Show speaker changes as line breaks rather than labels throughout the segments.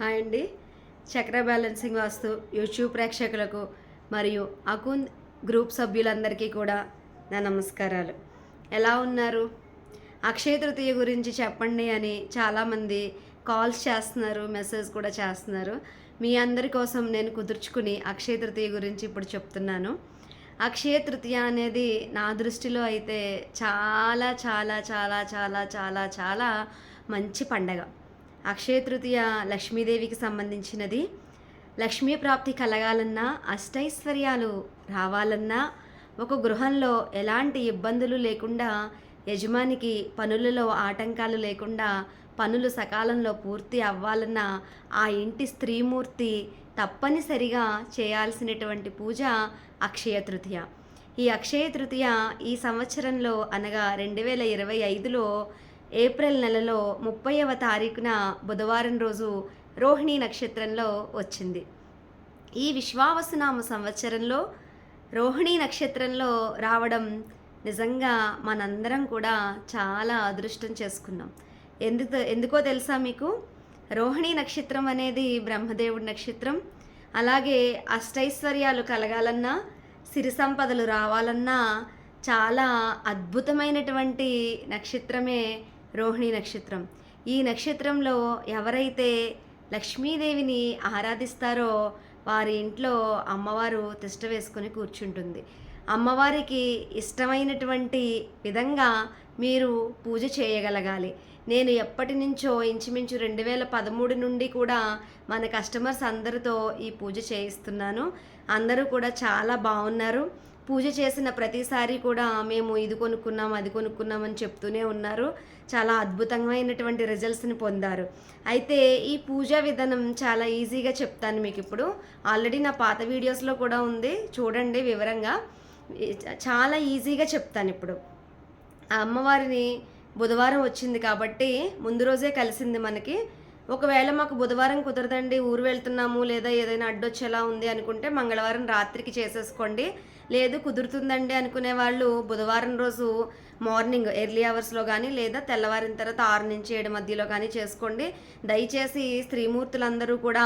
Hi అండి. చక్ర balancing వాస్తు YouTube ప్రేక్షకులకు మరియు అకుంద్ గ్రూప్ సభ్యులందరికీ కూడా నా నమస్కారాలు. ఎలా ఉన్నారు? అక్షయ తృతీయ గురించి చెప్పండి అని చాలామంది కాల్స్ చేస్తున్నారు మెసేజ్ కూడా చేస్తున్నారు. మీ అందరి కోసం నేను కుదుర్చుకుని అక్షయ తృతీయ గురించి ఇప్పుడు చెప్తున్నాను. అక్షయ తృతీయ అనేది నా దృష్టిలో అయితే చాలా చాలా చాలా చాలా చాలా చాలా మంచి పండగ. అక్షయ తృతీయ లక్ష్మీదేవికి సంబంధించినది. లక్ష్మీ ప్రాప్తి కలగాలన్నా అష్టైశ్వర్యాలు రావాలన్నా ఒక గృహంలో ఎలాంటి ఇబ్బందులు లేకుండా యజమానికి పనులలో ఆటంకాలు లేకుండా పనులు సకాలంలో పూర్తి అవ్వాలన్నా ఆ ఇంటి స్త్రీమూర్తి తప్పనిసరిగా చేయాల్సినటువంటి పూజ అక్షయ తృతీయ. ఈ అక్షయ తృతీయ ఈ సంవత్సరంలో అనగా రెండు వేల ఇరవై ఐదులో ఏప్రిల్ నెలలో ముప్పైవ తారీఖున బుధవారం రోజు రోహిణి నక్షత్రంలో వచ్చింది. ఈ విశ్వావసునామ సంవత్సరంలో రోహిణి నక్షత్రంలో రావడం నిజంగా మనందరం కూడా చాలా అదృష్టం చేసుకున్నాం. ఎందుకు ఎందుకో తెలుసా మీకు? రోహిణి నక్షత్రం అనేది బ్రహ్మదేవుడి నక్షత్రం. అలాగే అష్టైశ్వర్యాలు కలగాలన్నా సిరి సంపదలు రావాలన్నా చాలా అద్భుతమైనటువంటి నక్షత్రమే రోహిణి నక్షత్రం. ఈ నక్షత్రంలో ఎవరైతే లక్ష్మీదేవిని ఆరాధిస్తారో వారి ఇంట్లో అమ్మవారు తిష్ట వేసుకొని కూర్చుంటుంది. అమ్మవారికి ఇష్టమైనటువంటి విధంగా మీరు పూజ చేయగలగాలి. నేను ఎప్పటి నుంచో ఇంచుమించు రెండు వేల పదమూడు నుండి కూడా మన కస్టమర్స్ అందరితో ఈ పూజ చేయిస్తున్నాను. అందరూ కూడా చాలా బాగున్నారు. పూజ చేసిన ప్రతిసారి కూడా మేము ఇది కొనుక్కున్నాం అది కొనుక్కున్నాం అని చెప్తూనే ఉన్నారు. చాలా అద్భుతమైనటువంటి రిజల్ట్స్ని పొందారు. అయితే ఈ పూజా విధానం చాలా ఈజీగా చెప్తాను మీకు ఇప్పుడు. ఆల్రెడీ నా పాత వీడియోస్లో కూడా ఉంది. చూడండి వివరంగా. చాలా ఈజీగా చెప్తాను ఇప్పుడు. ఆ అమ్మవారిని బుధవారం వచ్చింది కాబట్టి ముందు రోజే కలిసింది మనకి. ఒకవేళ మాకు బుధవారం కుదరదండి ఊరు వెళ్తున్నాము లేదా ఏదైనా అడ్డొచ్చేలా ఉంది అనుకుంటే మంగళవారం రాత్రికి చేసేసుకోండి. లేదు కుదురుతుందండి అనుకునే వాళ్ళు బుధవారం రోజు మార్నింగ్ ఎర్లీ అవర్స్లో కానీ లేదా తెల్లవారిన తర్వాత ఆరు నుంచి ఏడు మధ్యలో కానీ చేసుకోండి. దయచేసి స్త్రీమూర్తులందరూ కూడా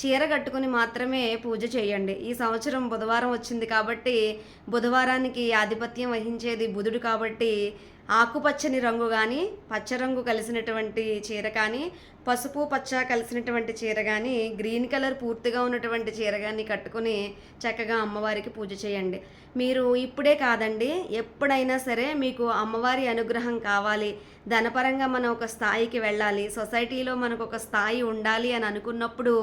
చీర కట్టుకుని మాత్రమే పూజ చేయండి. ఈ సంవత్సరం బుధవారం వచ్చింది కాబట్టి బుధవారానికి ఆధిపత్యం వహించేది బుధుడు కాబట్టి ఆకుపచ్చని రంగు కానీ పచ్చ రంగు కలిసినటువంటి చీర కానీ పసుపు పచ్చ కలిసినటువంటి చీర కానీ గ్రీన్ కలర్ పూర్తిగా ఉన్నటువంటి చీర కానీ కట్టుకుని చక్కగా అమ్మవారికి పూజ చేయండి. మీరు ఇప్పుడే కాదండి ఎప్పుడైనా సరే మీకు అమ్మవారి అనుగ్రహం కావాలి. ధనపరంగా మనం ఒక స్థాయికి వెళ్ళాలి. సొసైటీలో మనకు ఒక స్థాయి ఉండాలి అని అనుకున్నప్పుడు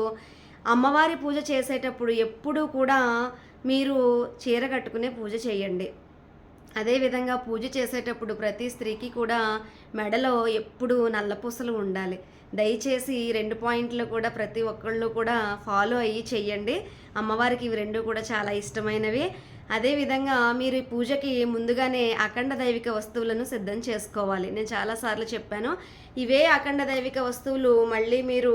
అమ్మవారి పూజ చేసేటప్పుడు ఎప్పుడూ కూడా మీరు చీర కట్టుకునే పూజ చేయండి. అదేవిధంగా పూజ చేసేటప్పుడు ప్రతి స్త్రీకి కూడా మెడలో ఎప్పుడు నల్లపూసలు ఉండాలి. దయచేసి రెండు పాయింట్లు కూడా ప్రతి ఒక్కళ్ళు కూడా ఫాలో అయ్యి చెయ్యండి. అమ్మవారికి ఇవి రెండు కూడా చాలా ఇష్టమైనవి. అదేవిధంగా మీరు ఈ పూజకి ముందుగానే అఖండ దైవిక వస్తువులను సిద్ధం చేసుకోవాలి. నేను చాలాసార్లు చెప్పాను. ఇవే అఖండ దైవిక వస్తువులు మళ్ళీ మీరు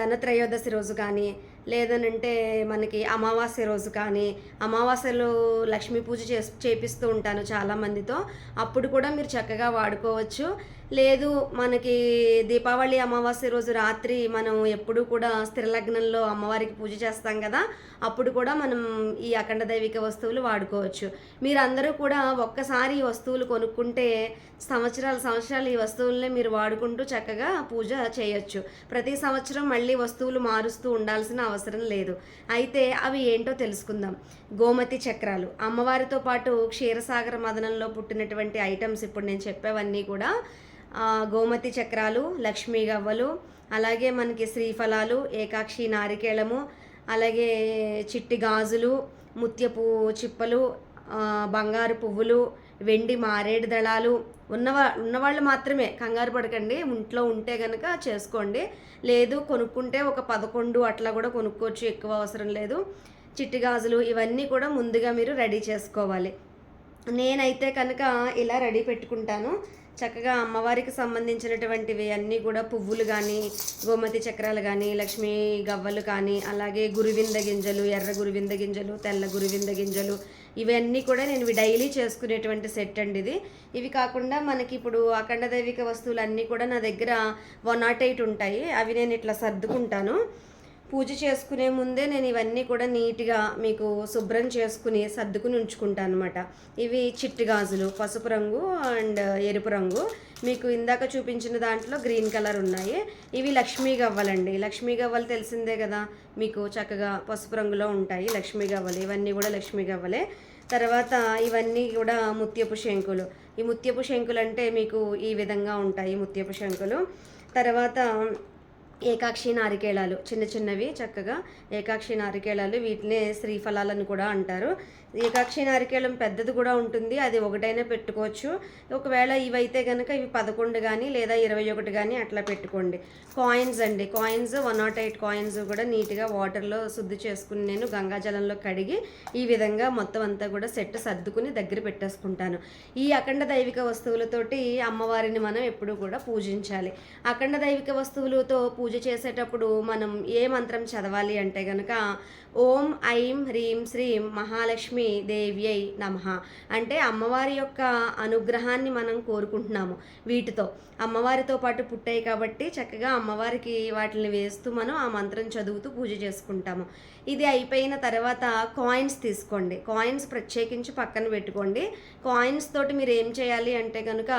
ధనత్రయోదశి రోజు కానీ లేదనంటే మనకి అమావాస్య రోజు కానీ అమావాస్యలో లక్ష్మీ పూజ చే చేపిస్తూ ఉంటాను చాలామందితో. అప్పుడు కూడా మీరు చక్కగా వాడుకోవచ్చు. లేదు మనకి దీపావళి అమావాస్య రోజు రాత్రి మనం ఎప్పుడు కూడా స్థిరలగ్నంలో అమ్మవారికి పూజ చేస్తాం కదా అప్పుడు కూడా మనం ఈ అఖండ దైవిక వస్తువులు వాడుకోవచ్చు. మీరందరూ కూడా ఒక్కసారి ఈ వస్తువులు కొనుక్కుంటే సంవత్సరాలు సంవత్సరాలు ఈ వస్తువులనే మీరు వాడుకుంటూ చక్కగా పూజ చేయొచ్చు. ప్రతి సంవత్సరం మళ్ళీ వస్తువులు మారుస్తూ ఉండాల్సిన అవసరం లేదు. అయితే అవి ఏంటో తెలుసుకుందాం. గోమతి చక్రాలు. అమ్మవారితో పాటు క్షీరసాగర మదనంలో పుట్టినటువంటి ఐటమ్స్ ఇప్పుడు నేను చెప్పేవన్నీ కూడా గోమతి చక్రాలు లక్ష్మీ గవ్వలు అలాగే మనకి శ్రీఫలాలు ఏకాక్షి నారికేళము అలాగే చిట్టి గాజులు ముత్యపు చిప్పలు బంగారు పువ్వులు వెండి మారేడు దళాలు. ఉన్నవా ఉన్నవాళ్ళు మాత్రమే కంగారు పడకండి. ఇంట్లో ఉంటే కనుక చేసుకోండి. లేదు కొనుక్కుంటే ఒక పదకొండు అట్లా కూడా కొనుక్కోవచ్చు. ఎక్కువ అవసరం లేదు. చిట్టి గాజులు ఇవన్నీ కూడా ముందుగా మీరు రెడీ చేసుకోవాలి. నేనైతే కనుక ఇలా రెడీ పెట్టుకుంటాను. చక్కగా అమ్మవారికి సంబంధించినటువంటివి అన్నీ కూడా పువ్వులు కానీ గోమతి చక్రాలు కానీ లక్ష్మీ గవ్వలు కానీ అలాగే గురువింద గింజలు ఎర్ర గురువింద గింజలు తెల్ల గురువింద గింజలు ఇవన్నీ కూడా నేను ఇవి డైలీ చేసుకునేటువంటి సెట్ అండి ఇది. ఇవి కాకుండా మనకి ఇప్పుడు అఖండ దైవిక వస్తువులు అన్నీ కూడా నా దగ్గర వన్ నాట్ ఎయిట్ ఉంటాయి. అవి నేను ఇట్లా సర్దుకుంటాను. పూజ చేసుకునే ముందే నేను ఇవన్నీ కూడా నీట్గా మీకు శుభ్రం చేసుకుని సర్దుకుని ఉంచుకుంటాను అనమాట ఇవి చిట్టి గాజులు పసుపు రంగు అండ్ ఎరుపు రంగు. మీకు ఇందాక చూపించిన దాంట్లో గ్రీన్ కలర్ ఉన్నాయి. ఇవి లక్ష్మీ గవ్వలండి లక్ష్మీ గవ్వలు తెలిసిందే కదా? మీకు చక్కగా పసుపు రంగులో ఉంటాయి లక్ష్మీ గవ్వలు. ఇవన్నీ కూడా లక్ష్మీ గవ్వలే. తర్వాత ఇవన్నీ కూడా ముత్యపు శంకులు. ఈ ముత్యపు శంకులు అంటే మీకు ఈ విధంగా ఉంటాయి ముత్యపు శంకులు. తర్వాత ఏకాక్షి నారికేళాలు చిన్న చిన్నవి చక్కగా ఏకాక్షి నారికేళాలు వీటినే శ్రీఫలాలను కూడా అంటారు. ఏకాక్షి నారికేళం పెద్దది కూడా ఉంటుంది అది ఒకటైనా పెట్టుకోవచ్చు. ఒకవేళ ఇవైతే కనుక ఇవి పదకొండు కానీ లేదా ఇరవై ఒకటి కానీ అట్లా పెట్టుకోండి. కాయిన్స్ అండి coins one nought eight coins కూడా నీట్గా వాటర్లో శుద్ధి చేసుకుని నేను గంగాజలంలో కడిగి ఈ విధంగా మొత్తం అంతా కూడా సెట్ సర్దుకుని దగ్గర పెట్టేసుకుంటాను. ఈ అఖండ దైవిక వస్తువులతోటి అమ్మవారిని మనం ఎప్పుడూ కూడా పూజించాలి. అఖండ దైవిక వస్తువులతో పూజ పూజ చేసేటప్పుడు మనం ఏ మంత్రం చదవాలి అంటే కనుక ఓం ఐం హ్రీం శ్రీం మహాలక్ష్మి దేవ్యై నమ. అంటే అమ్మవారి యొక్క అనుగ్రహాన్ని మనం కోరుకుంటున్నాము వీటితో. అమ్మవారితో పాటు పుట్టాయి కాబట్టి చక్కగా అమ్మవారికి వాటిని వేస్తూ మనం ఆ మంత్రం చదువుతూ పూజ చేసుకుంటాము. ఇది అయిపోయిన తర్వాత కాయిన్స్ తీసుకోండి. కాయిన్స్ ప్రత్యేకించి పక్కన పెట్టుకోండి. కాయిన్స్ తోటి మీరు ఏం చేయాలి అంటే కనుక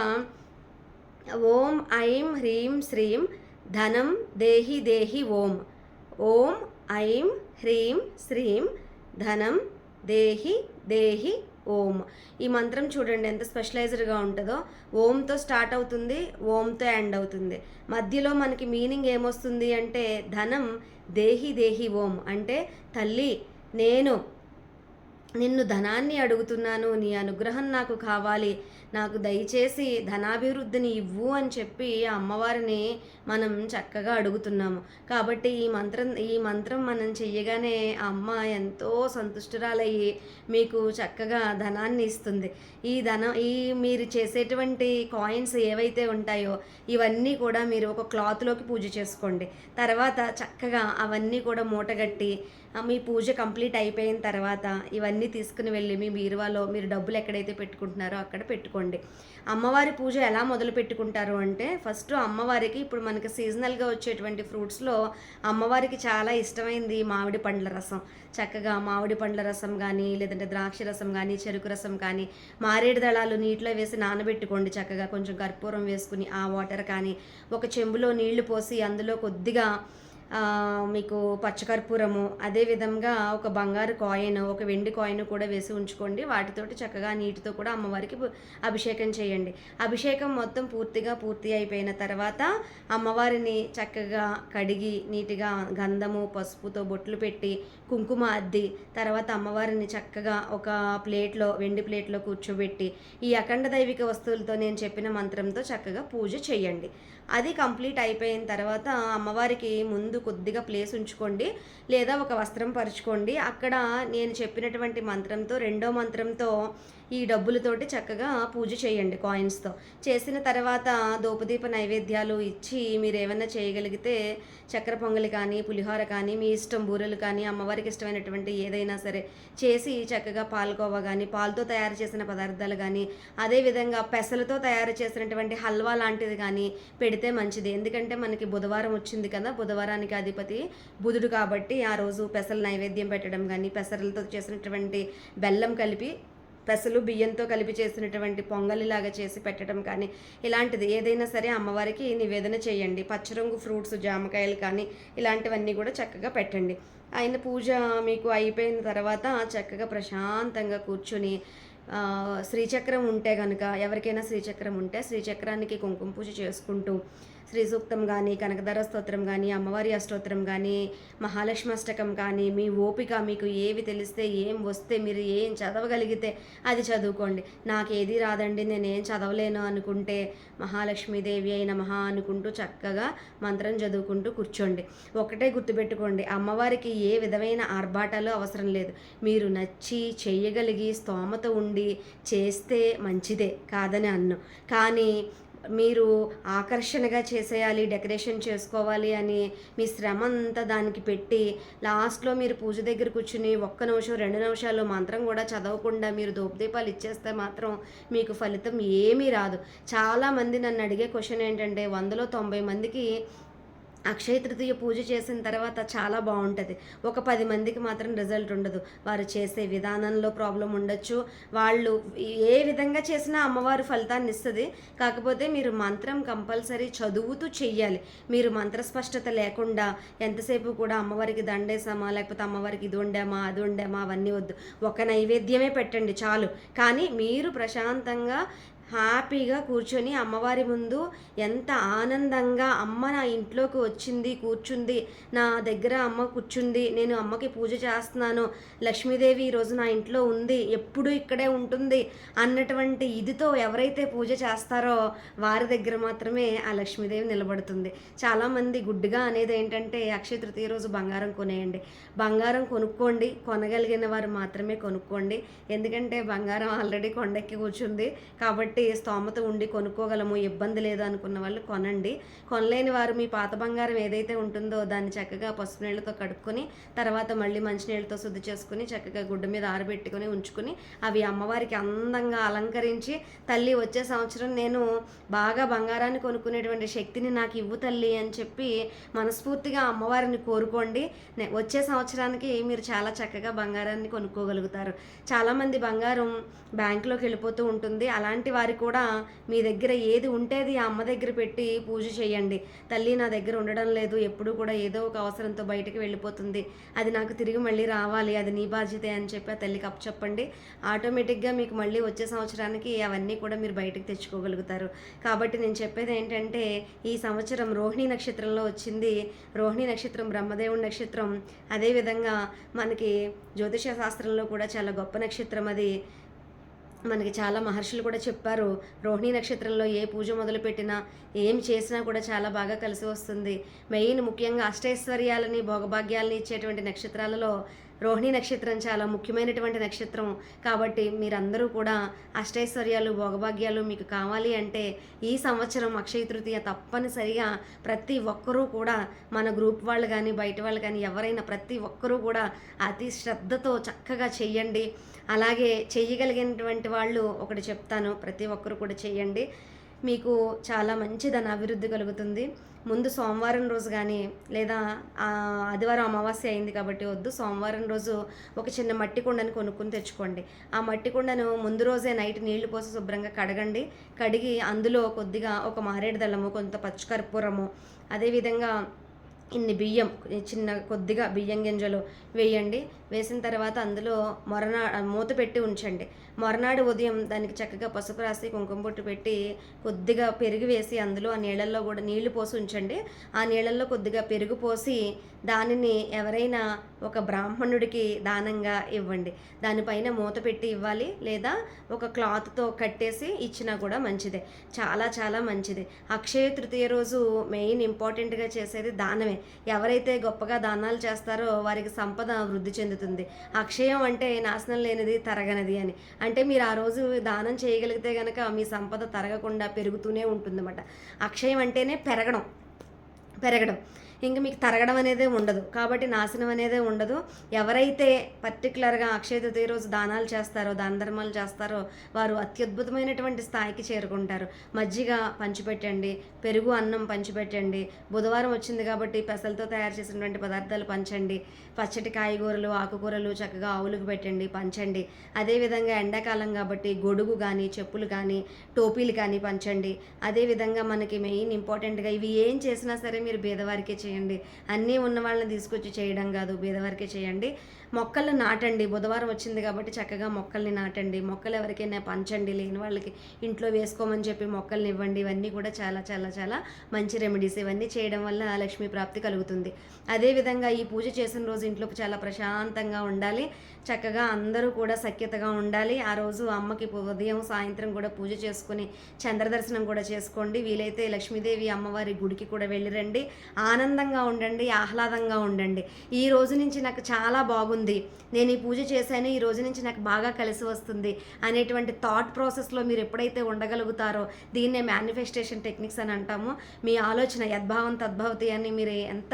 ఓం ఐం హ్రీం శ్రీం ధనం దేహి దేహి ఓం. ఓం ఐం హ్రీం శ్రీం ధనం దేహి దేహి ఓం. ఈ మంత్రం చూడండి ఎంత స్పెషలైజ్డ్గా ఉంటుందో. ఓంతో స్టార్ట్ అవుతుంది ఓంతో ఎండ్ అవుతుంది. మధ్యలో మనకి మీనింగ్ ఏమొస్తుంది అంటే ధనం దేహి దేహి ఓం. అంటే తల్లి నేను నిన్ను ధనాన్ని అడుగుతున్నాను నీ అనుగ్రహం నాకు కావాలి నాకు దయచేసి ధనాభివృద్ధిని ఇవ్వు అని చెప్పి ఆ అమ్మవారిని మనం చక్కగా అడుగుతున్నాము. కాబట్టి ఈ మంత్రం ఈ మంత్రం మనం చెయ్యగానే ఆ అమ్మ ఎంతో సంతుష్టురాలయ్యి మీకు చక్కగా ధనాన్ని ఇస్తుంది. ఈ ధనం ఈ మీరు చేసేటువంటి కాయిన్స్ ఏవైతే ఉంటాయో ఇవన్నీ కూడా మీరు ఒక క్లాత్లోకి పూజ చేసుకోండి. తర్వాత చక్కగా అవన్నీ కూడా మూటగట్టి మీ పూజ కంప్లీట్ అయిపోయిన తర్వాత ఇవన్నీ తీసుకుని వెళ్ళి మీ బీరువాలో మీరు డబ్బులు ఎక్కడైతే పెట్టుకుంటున్నారో అక్కడ పెట్టుకోండి. అమ్మవారి పూజ ఎలా మొదలు పెట్టుకుంటారు అంటే ఫస్ట్ అమ్మవారికి ఇప్పుడు మనకి సీజనల్గా వచ్చేటువంటి ఫ్రూట్స్లో అమ్మవారికి చాలా ఇష్టమైంది మామిడి పండ్ల రసం. చక్కగా మామిడి పండ్ల రసం కానీ లేదంటే ద్రాక్ష రసం కానీ చెరుకు రసం కానీ మారేడు దళాలు నీటిలో వేసి నానబెట్టుకోండి చక్కగా. కొంచెం కర్పూరం వేసుకుని ఆ వాటర్ కానీ ఒక చెంబులో నీళ్ళు పోసి అందులో కొద్దిగా మీకు పచ్చకర్పూరము అదేవిధంగా ఒక బంగారు కాయిన్ ఒక వెండి కాయిన్ కూడా వేసి ఉంచుకోండి. వాటితోటి చక్కగా నీటితో కూడా అమ్మవారికి అభిషేకం చేయండి. అభిషేకం మొత్తం పూర్తిగా పూర్తి అయిపోయిన తర్వాత అమ్మవారిని చక్కగా కడిగి నీటిగా గంధము పసుపుతో బొట్లు పెట్టి కుంకుమ అద్ది తర్వాత అమ్మవారిని చక్కగా ఒక ప్లేట్లో వెండి ప్లేట్లో కూర్చోబెట్టి ఈ అఖండ దైవిక వస్తువులతో నేను చెప్పిన మంత్రంతో చక్కగా పూజ చేయండి. అది కంప్లీట్ అయిపోయిన తర్వాత అమ్మవారికి ముందు కొద్దిగా ప్లేస్ ఉంచుకోండి లేదా ఒక వస్త్రం పరుచుకోండి. అక్కడ నేను చెప్పినటువంటి మంత్రంతో రెండో మంత్రంతో ఈ డబ్బులతోటి చక్కగా పూజ చేయండి కాయిన్స్తో. చేసిన తర్వాత దోపదీప నైవేద్యాలు ఇచ్చి మీరు ఏమైనా చేయగలిగితే చక్కెర పొంగలి కానీ పులిహోర కానీ మీ ఇష్టం బూరెలు కానీ అమ్మవారికి ఇష్టమైనటువంటి ఏదైనా సరే చేసి చక్కగా పాలకోవా కానీ పాలతో తయారు చేసిన పదార్థాలు కానీ అదేవిధంగా పెసలతో తయారు చేసినటువంటి హల్వా లాంటిది కానీ పెడితే మంచిది. ఎందుకంటే మనకి బుధవారం వచ్చింది కదా బుధవారానికి అధిపతి బుధుడు కాబట్టి ఆ రోజు పెసలు నైవేద్యం పెట్టడం కానీ పెసరలతో చేసినటువంటి బెల్లం కలిపి పెసలు బియ్యంతో కలిపి చేసినటువంటి పొంగలిలాగా చేసి పెట్టడం కానీ ఇలాంటిది ఏదైనా సరే అమ్మవారికి నివేదన చేయండి. పచ్చరంగు ఫ్రూట్స్ జామకాయలు కానీ ఇలాంటివన్నీ కూడా చక్కగా పెట్టండి. ఆయన పూజ మీకు అయిపోయిన తర్వాత చక్కగా ప్రశాంతంగా కూర్చుని శ్రీచక్రం ఉంటే కనుక ఎవరికైనా శ్రీచక్రం ఉంటే శ్రీచక్రానికి కుంకుమ పూజ చేసుకుంటూ శ్రీ సూక్తం కానీ కనకధర స్తోత్రం కానీ అమ్మవారి అష్టోత్తరం కానీ మహాలక్ష్మి అష్టకం కానీ మీ ఓపిక మీకు ఏవి తెలిస్తే ఏం వస్తే మీరు ఏం చదవగలిగితే అది చదువుకోండి. నాకు ఏది రాదండి నేను ఏం చదవలేను అనుకుంటే మహాలక్ష్మీదేవి అయిన మహా అనుకుంటూ చక్కగా మంత్రం చదువుకుంటూ కూర్చోండి. ఒకటే గుర్తుపెట్టుకోండి అమ్మవారికి ఏ విధమైన ఆర్భాటాలు అవసరం లేదు. మీరు నచ్చి చేయగలిగి స్తోమత ఉండి చేస్తే మంచిదే కాదని అన్ను. కానీ మీరు ఆకర్షణగా చేసేయాలి డెకరేషన్ చేసుకోవాలి అని మీ శ్రమ అంతా దానికి పెట్టి లాస్ట్లో మీరు పూజ దగ్గర కూర్చుని ఒక్క నిమిషం రెండు నిమిషాలు మంత్రం కూడా చదవకుండా మీరు దోపదీపాలు ఇచ్చేస్తే మాత్రం మీకు ఫలితం ఏమీ రాదు. చాలామంది నన్ను అడిగే క్వశ్చన్ ఏంటంటే వందలో తొంభై మందికి అక్షయ తృతీయ పూజ చేసిన తర్వాత చాలా బాగుంటుంది. ఒక పది మందికి మాత్రం రిజల్ట్ ఉండదు. వారు చేసే విధానంలో ప్రాబ్లం ఉండొచ్చు. వాళ్ళు ఏ విధంగా చేసినా అమ్మవారు ఫలితాన్ని ఇస్తుంది. కాకపోతే మీరు మంత్రం కంపల్సరీ చదువుతూ చెయ్యాలి. మీరు మంత్ర స్పష్టత లేకుండా ఎంతసేపు కూడా అమ్మవారికి దండేసామా లేకపోతే అమ్మవారికి ఇది వండామా అది వండామా అవన్నీ వద్దు. ఒక నైవేద్యమే పెట్టండి చాలు. కానీ మీరు ప్రశాంతంగా హ్యాపీగా కూర్చొని అమ్మవారి ముందు ఎంత ఆనందంగా అమ్మ నా ఇంట్లోకి వచ్చింది కూర్చుంది నా దగ్గర అమ్మ కూర్చుంది నేను అమ్మకి పూజ చేస్తున్నాను లక్ష్మీదేవి ఈరోజు నా ఇంట్లో ఉంది ఎప్పుడు ఇక్కడే ఉంటుంది అన్నటువంటి ఇదితో ఎవరైతే పూజ చేస్తారో వారి దగ్గర మాత్రమే ఆ లక్ష్మీదేవి నిలబడుతుంది. చాలామంది గుడ్డుగా అనేది ఏంటంటే అక్షయ తృతీయ రోజు బంగారం కొనేయండి. బంగారం కొనుక్కోండి కొనగలిగిన వారు మాత్రమే కొనుక్కోండి. ఎందుకంటే బంగారం ఆల్రెడీ కొండెక్కి కూర్చుంది కాబట్టి కాబట్టి స్తోమత ఉండి కొనుక్కోగలము ఇబ్బంది లేదు అనుకున్న వాళ్ళు కొనండి. కొనలేని వారు మీ పాత బంగారం ఏదైతే ఉంటుందో దాన్ని చక్కగా పసుపు నీళ్ళతో కడుక్కొని తర్వాత మళ్ళీ మంచినీళ్ళతో శుద్ధి చేసుకుని చక్కగా గుడ్డ మీద ఆరబెట్టుకొని ఉంచుకుని అవి అమ్మవారికి అందంగా అలంకరించి తల్లి వచ్చే సంవత్సరం నేను బాగా బంగారాన్ని కొనుక్కునేటువంటి శక్తిని నాకు ఇవ్వు తల్లి అని చెప్పి మనస్ఫూర్తిగా అమ్మవారిని కోరుకోండి. వచ్చే సంవత్సరానికి మీరు చాలా చక్కగా బంగారాన్ని కొనుక్కోగలుగుతారు. చాలామంది బంగారం బ్యాంకులోకి వెళ్ళిపోతూ ఉంటుంది. అలాంటి వారి వారి కూడా మీ దగ్గర ఏది ఉంటేది ఆ అమ్మ దగ్గర పెట్టి పూజ చేయండి. తల్లి నా దగ్గర ఉండడం లేదు ఎప్పుడు కూడా ఏదో ఒక అవసరంతో బయటకు వెళ్ళిపోతుంది. అది నాకు తిరిగి మళ్ళీ రావాలి అది నీ బాధ్యతే అని చెప్పి ఆ తల్లికి చెప్పండి ఆటోమేటిక్గా మీకు మళ్ళీ వచ్చే సంవత్సరానికి అవన్నీ కూడా మీరు బయటకు తెచ్చుకోగలుగుతారు. కాబట్టి నేను చెప్పేది ఏంటంటే ఈ సంవత్సరం రోహిణి నక్షత్రంలో వచ్చింది. రోహిణి నక్షత్రం బ్రహ్మదేవుడి నక్షత్రం. అదేవిధంగా మనకి జ్యోతిష శాస్త్రంలో కూడా చాలా గొప్ప నక్షత్రం అది. మనకి చాలా మహర్షులు కూడా చెప్పారు రోహిణి నక్షత్రంలో ఏ పూజ మొదలుపెట్టినా ఏం చేసినా కూడా చాలా బాగా కలిసి వస్తుంది. మెయిన్ ముఖ్యంగా అష్టైశ్వర్యాలని భోగభాగ్యాలని ఇచ్చేటువంటి నక్షత్రాలలో రోహిణి నక్షత్రం చాలా ముఖ్యమైనటువంటి నక్షత్రం. కాబట్టి మీరందరూ కూడా అష్టైశ్వర్యాలు భోగభాగ్యాలు మీకు కావాలి అంటే ఈ సంవత్సరం అక్షయ తృతీయ తప్పనిసరిగా ప్రతి ఒక్కరూ కూడా మన గ్రూప్ వాళ్ళు కానీ బయట వాళ్ళు కానీ ఎవరైనా ప్రతి ఒక్కరూ కూడా అతి శ్రద్ధతో చక్కగా చెయ్యండి. అలాగే చెయ్యగలిగినటువంటి వాళ్ళు ఒకటి చెప్తాను ప్రతి ఒక్కరు కూడా చెయ్యండి. మీకు చాలా మంచి ధన అభివృద్ధి కలుగుతుంది. ముందు సోమవారం రోజు కానీ లేదా ఆదివారం అమావాస్య అయింది కాబట్టి వద్దు. సోమవారం రోజు ఒక చిన్న మట్టి కుండను కొనుక్కుని తెచ్చుకోండి. ఆ మట్టి కుండను ముందు రోజే నైట్ నీళ్ళు పోసి శుభ్రంగా కడగండి. కడిగి అందులో కొద్దిగా ఒక మారేడు దళము కొంత పచ్చికర్పూరము అదేవిధంగా ఇన్ని బియ్యం చిన్న కొద్దిగా బియ్యం గింజలు వేయండి. వేసిన తర్వాత అందులో మొరనా మూత పెట్టి ఉంచండి. మరునాడు ఉదయం దానికి చక్కగా పసుపు రాసి కుంకుమ పొట్టు పెట్టి కొద్దిగా పెరుగు వేసి అందులో ఆ నీళ్ళల్లో కూడా నీళ్ళు పోసి ఉంచండి. ఆ నీళ్ళల్లో కొద్దిగా పెరుగు పోసి దానిని ఎవరైనా ఒక బ్రాహ్మణుడికి దానంగా ఇవ్వండి. దానిపైన మూత పెట్టి ఇవ్వాలి లేదా ఒక క్లాత్తో కట్టేసి ఇచ్చినా కూడా మంచిదే. చాలా చాలా మంచిది. అక్షయ తృతీయ రోజు మెయిన్ ఇంపార్టెంట్గా చేసేది దానమే. ఎవరైతే గొప్పగా దానాలు చేస్తారో వారికి సంపద వృద్ధి చెందుతుంది. అక్షయం అంటే నాశనం లేనిది తరగనది అని. అంటే మీరు ఆ రోజు దానం చేయగలిగితే కనుక మీ సంపద తరగకుండా పెరుగుతూనే ఉంటుందన్నమాట. అక్షయం అంటేనే పెరగడం. పెరగడం. ఇంక మీకు తరగడం అనేది ఉండదు. కాబట్టి నాశనం అనేది ఉండదు. ఎవరైతే పర్టికులర్గా అక్షయ తృతీయ రోజు దానాలు చేస్తారో దాన ధర్మాలు చేస్తారో వారు అత్యద్భుతమైనటువంటి స్థాయికి చేరుకుంటారు. మజ్జిగ పంచిపెట్టండి పెరుగు అన్నం పంచిపెట్టండి బుధవారం వచ్చింది కాబట్టి పెసలతో తయారు చేసినటువంటి పదార్థాలు పంచండి పచ్చటి కాయగూరలు ఆకుకూరలు చక్కగా ఆవులకు పెట్టండి పంచండి. అదేవిధంగా ఎండాకాలం కాబట్టి గొడుగు కానీ చెప్పులు కానీ టోపీలు కానీ పంచండి. అదేవిధంగా మనకి మెయిన్ ఇంపార్టెంట్గా ఇవి ఏం చేసినా సరే మీరు పేదవారికే చేయండి. అన్నీ ఉన్న వాళ్ళని తీసుకొచ్చి చేయడం కాదు బీదవారికే చేయండి. మొక్కలు నాటండి. బుధవారం వచ్చింది కాబట్టి చక్కగా మొక్కల్ని నాటండి. మొక్కలు ఎవరికైనా పంచండి లేని వాళ్ళకి ఇంట్లో వేసుకోమని చెప్పి మొక్కల్ని ఇవ్వండి. ఇవన్నీ కూడా చాలా చాలా చాలా మంచి రెమెడీస్ ఇవన్నీ చేయడం వల్ల లక్ష్మీ ప్రాప్తి కలుగుతుంది. అదేవిధంగా ఈ పూజ చేసిన రోజు ఇంట్లో చాలా ప్రశాంతంగా ఉండాలి. చక్కగా అందరూ కూడా సఖ్యతగా ఉండాలి. ఆ రోజు అమ్మకి ఉదయం సాయంత్రం కూడా పూజ చేసుకుని చంద్రదర్శనం కూడా చేసుకోండి. వీలైతే లక్ష్మీదేవి అమ్మవారి గుడికి కూడా వెళ్ళిరండి ఆనంద ఆనందంగా ఉండండి ఆహ్లాదంగా ఉండండి. ఈ రోజు నుంచి నాకు చాలా బాగుంది. నేను ఈ పూజ చేశాను ఈ రోజు నుంచి నాకు బాగా కలిసి వస్తుంది అనేటువంటి థాట్ ప్రాసెస్లో మీరు ఎప్పుడైతే ఉండగలుగుతారో దీన్నే మేనిఫెస్టేషన్ టెక్నిక్స్ అని అంటాము. మీ ఆలోచన యద్భావం తద్భవతి అని మీరు ఎంత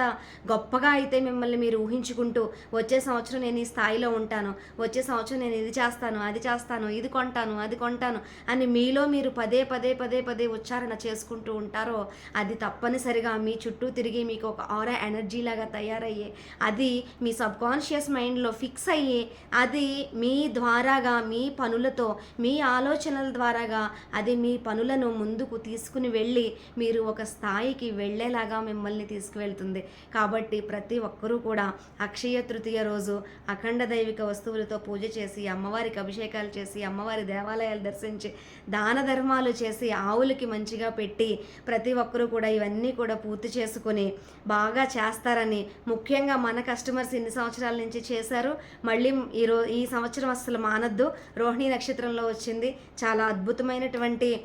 గొప్పగా అయితే మిమ్మల్ని మీరు ఊహించుకుంటూ వచ్చే సంవత్సరం నేను ఈ స్థాయిలో ఉంటాను వచ్చే సంవత్సరం నేను ఇది చేస్తాను అది చేస్తాను ఇది కొంటాను అది కొంటాను అని మీలో మీరు పదే పదే పదే పదే ఉచ్చారణ చేసుకుంటూ ఉంటారో అది తప్పనిసరిగా మీ చుట్టూ తిరిగి మీకు ఒక ఆరా ఎనర్జీ లాగా తయారయ్యే. అది మీ సబ్ కాన్షియస్ మైండ్లో ఫిక్స్ అయ్యి. అది మీ ద్వారాగా మీ పనులతో మీ ఆలోచనల ద్వారాగా అది మీ పనులను ముందుకు తీసుకుని వెళ్ళి మీరు ఒక స్థాయికి వెళ్ళేలాగా మిమ్మల్ని తీసుకువెళ్తుంది. కాబట్టి ప్రతి ఒక్కరూ కూడా అక్షయ తృతీయ రోజు అఖండ దైవిక వస్తువులతో పూజ చేసి అమ్మవారికి అభిషేకాలు చేసి అమ్మవారి దేవాలయాలు దర్శించి దాన ధర్మాలు చేసి ఆవులకి మంచిగా పెట్టి ప్రతి ఒక్కరూ కూడా ఇవన్నీ కూడా పూర్తి చేసుకుని బాగా చేస్తారని ముఖ్యంగా మన కస్టమర్స్ ఇన్ని సంవత్సరాల నుంచి చేశారు. మళ్ళీ ఈరో ఈ సంవత్సరం అసలు మానద్దు. రోహిణి నక్షత్రంలో వచ్చింది. చాలా అద్భుతమైనటువంటి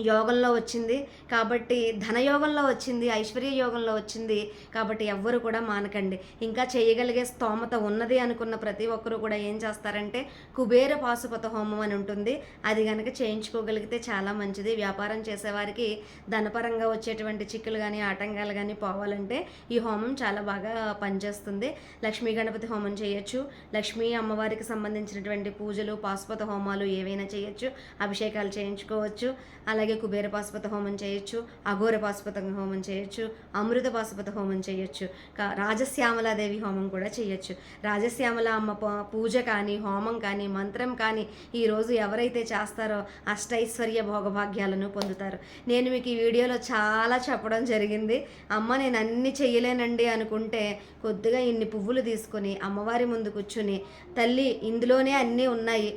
యోగంలో వచ్చింది. కాబట్టి ధనయోగంలో వచ్చింది ఐశ్వర్య యోగంలో వచ్చింది. కాబట్టి ఎవ్వరు కూడా మానకండి. ఇంకా చేయగలిగే స్తోమత ఉన్నది అనుకున్న ప్రతి ఒక్కరు కూడా ఏం చేస్తారంటే కుబేర పాశుపత హోమం అని ఉంటుంది. అది కనుక చేయించుకోగలిగితే చాలా మంచిది. వ్యాపారం చేసేవారికి ధనపరంగా వచ్చేటువంటి చిక్కులు కానీ ఆటంకాలు కానీ పోవాలంటే ఈ హోమం చాలా బాగా పనిచేస్తుంది. లక్ష్మీ గణపతి హోమం చేయొచ్చు. లక్ష్మీ అమ్మవారికి సంబంధించినటువంటి పూజలు పాశుపత హోమాలు ఏవైనా చేయొచ్చు. అభిషేకాలు చేయించుకోవచ్చు. అలాగే కుబేర పాశుపత హోమం చేయొచ్చు అఘోర పాశుపత హోమం చేయొచ్చు అమృత పాశుపత హోమం చేయొచ్చు కా రాజశ్యామలాదేవి హోమం కూడా చేయొచ్చు. రాజశ్యామల అమ్మ పూజ కానీ హోమం కానీ మంత్రం కానీ ఈరోజు ఎవరైతే చేస్తారో అష్టైశ్వర్య భోగభాగ్యాలను పొందుతారు. నేను మీకు ఈ వీడియోలో చాలా చెప్పడం జరిగింది. అమ్మ నేను అన్ని చెయ్యలేనండి అనుకుంటే కొద్దిగా ఇన్ని పువ్వులు తీసుకొని అమ్మవారి ముందు కూర్చుని తల్లి ఇందులోనే అన్నీ ఉన్నాయి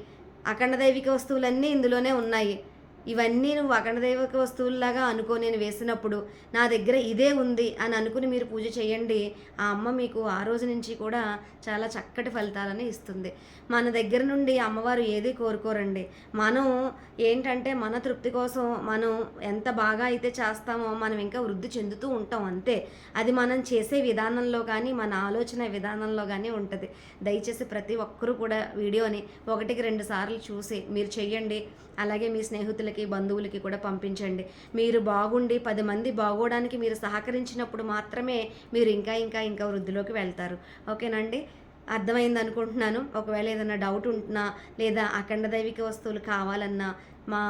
అఖండ దైవిక వస్తువులన్నీ ఇందులోనే ఉన్నాయి. ఇవన్నీ నువ్వు అఖండదైవక వస్తువుల్లాగా అనుకో నేను వేసినప్పుడు నా దగ్గర ఇదే ఉంది అని అనుకుని మీరు పూజ చేయండి ఆ అమ్మ మీకు ఆ రోజు నుంచి కూడా చాలా చక్కటి ఫలితాలను ఇస్తుంది. మన దగ్గర నుండి అమ్మవారు ఏది కోరుకోరండి? మనం ఏంటంటే మన తృప్తి కోసం మనం ఎంత బాగా అయితే చేస్తామో మనం ఇంకా వృద్ధి చెందుతూ ఉంటాం అంతే. అది మనం చేసే విధానంలో కానీ మన ఆలోచన విధానంలో కానీ ఉంటుంది. దయచేసి ప్రతి ఒక్కరూ కూడా వీడియోని ఒకటికి రెండు సార్లు చూసి మీరు చెయ్యండి. అలాగే మీ స్నేహితులకి బంధువులకి కూడా పంపించండి. మీరు బాగుండి పది మంది బాగోవడానికి మీరు సహకరించినప్పుడు మాత్రమే మీరు ఇంకా ఇంకా ఇంకా వృద్ధిలోకి వెళ్తారు. ఓకేనండి అర్థమైంది అనుకుంటున్నాను. ఒకవేళ ఏదైనా డౌట్ ఉంటున్నా లేదా అఖండ దైవిక వస్తువులు కావాలన్నా మా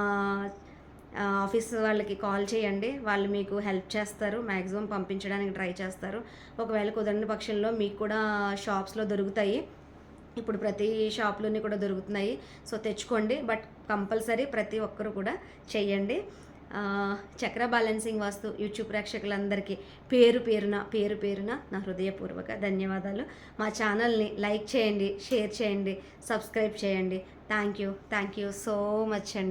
ఆఫీస్ వాళ్ళకి కాల్ చేయండి. వాళ్ళు మీకు హెల్ప్ చేస్తారు. మ్యాక్సిమం పంపించడానికి ట్రై చేస్తారు. ఒకవేళ కుదరని పక్షంలో మీకు కూడా షాప్స్లో దొరుకుతాయి. ఇప్పుడు ప్రతి షాప్లోని కూడా దొరుకుతున్నాయి. సో తెచ్చుకోండి. బట్ కంపల్సరీ ప్రతి ఒక్కరు కూడా చేయండి చక్ర బ్యాలెన్సింగ్ వాస్తు యూట్యూబ్ ప్రేక్షకులందరికీ పేరు పేరున పేరు పేరున నా హృదయపూర్వక ధన్యవాదాలు. మా ఛానల్ని లైక్ చేయండి షేర్ చేయండి సబ్స్క్రైబ్ చేయండి. Thank you thank you so much అండి.